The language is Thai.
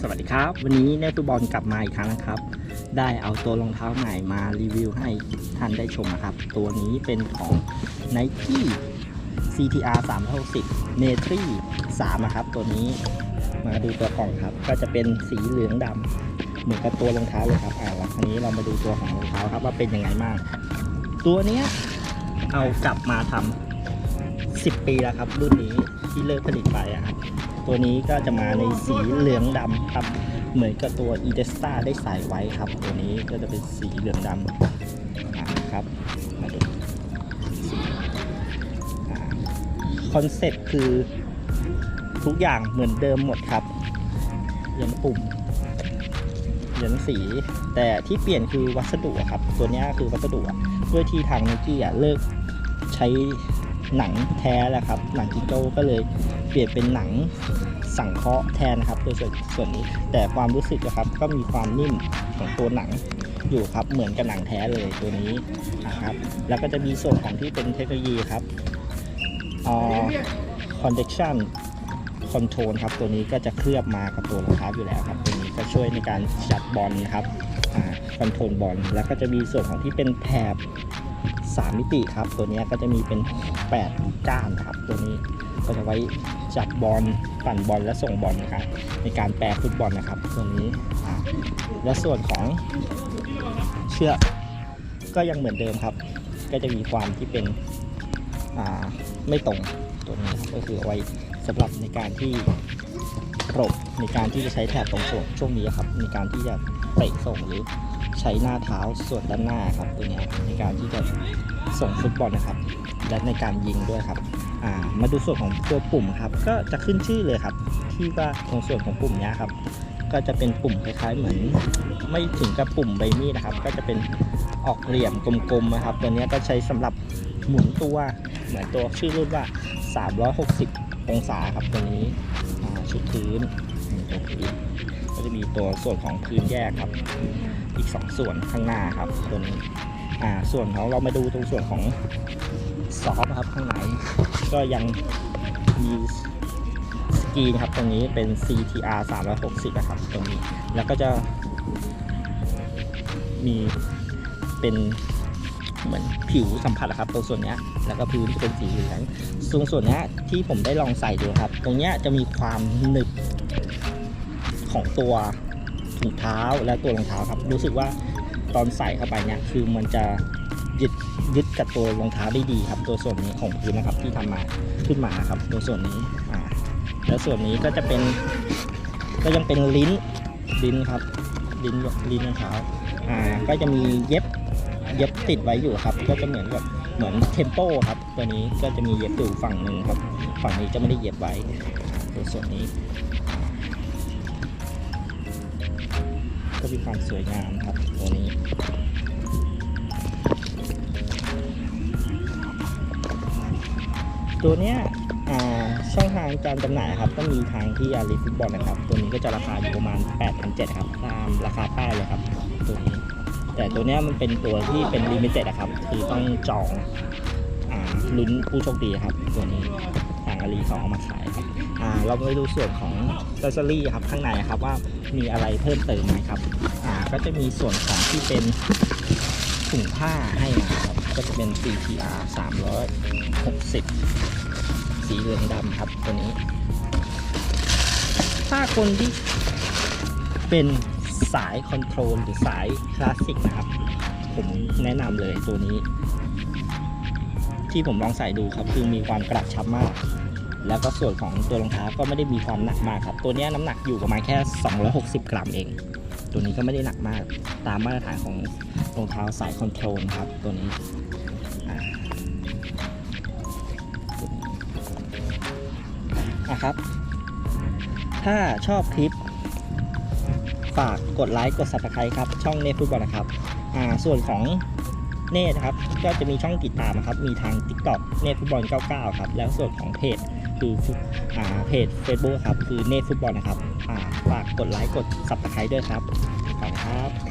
สวัสดีครับ วันนี้เนฟุบอลกลับมาอีกครั้งนะครับ ได้เอาตัวรองเท้าใหม่มารีวิวให้ท่านได้ชมนะครับ ตัวนี้เป็นของ Nike CTR 360 n e t r y 3นะครับ ตัวนี้มาดูตัวกล่องครับ ก็จะเป็นสีเหลืองดำเหมือนกับตัวรองเท้าเลยครับอ่าแล้วคราวนี้เรามาดูตัวของรองเท้าครับว่าเป็นยังไงบ้างตัวเนี้ยเอากลับมาทำ10 ปีแล้วครับ รุ่นนี้ที่เลิกผลิตไปอะครับ ตัวนี้ก็จะมาในสีเหลืองดำครับ เหมือนกับตัว e d e s t a ได้ใส่ไว้ครับ ตัวนี้ก็จะเป็นสีเหลืองดำอ่าครับมาดูคอนเซ็ปต์คือทุกอย่างเหมือนเดิมหมดครับยันปุ่มยันสี แต่ที่เปลี่ยนคือวัสดุครับ ตัวนี้คือวัสดุด้วยที่ทางนิกี้อะเลิกใช้ หนังแท้แหล้วครับ หนังจิโจ้ก็เลยเปลี่ยนเป็นหนังสังเคราะห์แทนนะครับโดยส่วนส่วนนี้ แต่ความรู้สึกนะครับก็มีความนิ่มของตัวหนังอยู่ครับเหมือนกับหนังแท้เลยตัวนี้นะครับ แล้วก็จะมีส่วนของที่เป็นเทคโนโลยีครับอ่า conduction control ครับ ตัวนี้ก็จะเคลือบมากับตัวรองเท้าอยู่แล้วครับ ตัวนี้ก็ช่วยในการจับบอลนะครับคอนโทรลบอลแล้วก็จะมีส่วนของที่เป็นแถบ 3 มิติครับ ตัวนี้ก็จะมีเป็น 8 ก้านครับ ตัวนี้ก็จะไว้จับบอลปั่นบอลและส่งบอลนะครับในการแปรฟุตบอลนะครับตัวนี้ และส่วนของเชือกก็ยังเหมือนเดิมครับ ก็จะมีความที่เป็นไม่ตรงตัวนี้ก็คือไว้สำหรับในการที่ปรบในการที่จะใช้แถบตรงส่วนช่วงนี้ครับในการที่จะเตะส่งหรือ ใช้หน้าเท้าส่วนด้านหน้าครับตัวนี้ในการที่จะส่งฟุตบอลนะครับ และในการยิงด้วยครับามาดูส่วนของตัวปุ่มครับ ก็จะขึ้นชื่อเลยครับ ที่ว่าตรงส่วนของปุ่มนี้ครับ ก็จะเป็นปุ่มคล้ายๆเหมือน ไม่ถึงกับปุ่มใบมีดนะครับ ก็จะเป็นออกเหลี่ยมกลมๆนะครับ ตัวนี้ก็ใช้สำหรับหมุนตัวเหมือนตัวชื่อรุ่นว่า 360 องศาครับตัวนี้ชุดพื้นนี่ตัวพื้น ก็จะมีตัวส่วนของพื้นแยกครับ อีก 2 ส่วนข้างหน้าครับตัวนี้อ่าส่วนของเรามาดูตรงส่วนของซอฟครับข้างในก็ยังมีสกรีนครับตรงนี้เป็น CTR 360นะครับตรงนี้แล้วก็จะมีเป็นเหมือนผิวสัมผัสอะครับตรงส่วนนี้แล้วก็พื้นเป็นสีเหลืองตรงส่วนนี้ที่ผมได้ลองใส่ดูครับ ตรงนี้จะมีความหนึบ ของตัวถุงเท้าและตัวรองเท้าครับ รู้สึกว่าตอนใส่เข้าไปเนี่ยคือมันจะยึดยึดกับตัวรองเท้าได้ดีครับ ตัวส่วนนี้ของพื้นนะครับที่ทำมาขึ้นมาครับ ตัวส่วนนี้อ่าแล้วส่วนนี้ก็จะเป็น ก็ยังเป็นลิ้นลิ้นครับ ลิ้นลิ้นรองเท้าอ่าก็จะมีเย็บเย็บติดไว้อยู่ครับ ก็จะเหมือนกับเหมือนเทมโปครับตัวนี้ก็จะมีเย็บอยู่ฝั่งหนึ่งครับ ฝั่งนี้จะไม่ได้เย็บไว้ตัวส่วนนี้ ก็มีความสวยงามครับตัวนี้ตัวเนี้ยช่องทางการจำหน่ายครับก็มีทางที่อาลีฟุตบอลนะครับ ตัวนี้ก็จะราคาอยู่ประมาณ8,700ครับตามราคาป้ายเลยครับตัวนี้แต่ตัวเนี้ยมันเป็นตัวที่เป็นลิมิเต็ดอะครับ คือต้องจองอลุ้นผู้โชคดีครับตัวนี้างอาลีเขาเอามาขายอ่าเราไปดูส่วนของเซอรี่ครับข้างในครับว่ามีอะไรเพิ่มเติมไหมครับอ่าก็จะมีส่วนของที่เป็นถุงผ้าให้มาครับก็จะเป็น CTR 360 สีเหลืองดำครับตัวนี้ ถ้าคนที่เป็นสายคอนโทรลหรือสายคลาสสิกนะครับ ผมแนะนำเลยตัวนี้ ที่ผมลองใส่ดูครับคือมีความกระชับมาก แล้วก็ส่วนของตัวรองเท้าก็ไม่ได้มีความหนักมากครับ ตัวนี้น้ำหนักอยู่ประมาณแค่ 260 กรัมเอง ตัวนี้ก็ไม่ได้หนักมากตามมาตรฐานของรองเท้าสายคอนโทรลครับ ตัวนี้อ่านะครับ ถ้าชอบคลิป ฝากกดไลค์กด subscribe ครับ ช่องเนฟุตบอลนะครับอ่าส่วนของ เนตนะครับก็จะมีช่องติดตามครับมีทาง TikTok เนตฟุตบอล 99 ครับแล้วส่วนของเพจคืออ่าเพจ Facebook ครับคือเนตฟุตบอลนะครับอ่าฝากกดไลค์กด subscribe ด้วยครับขอบคุณครับ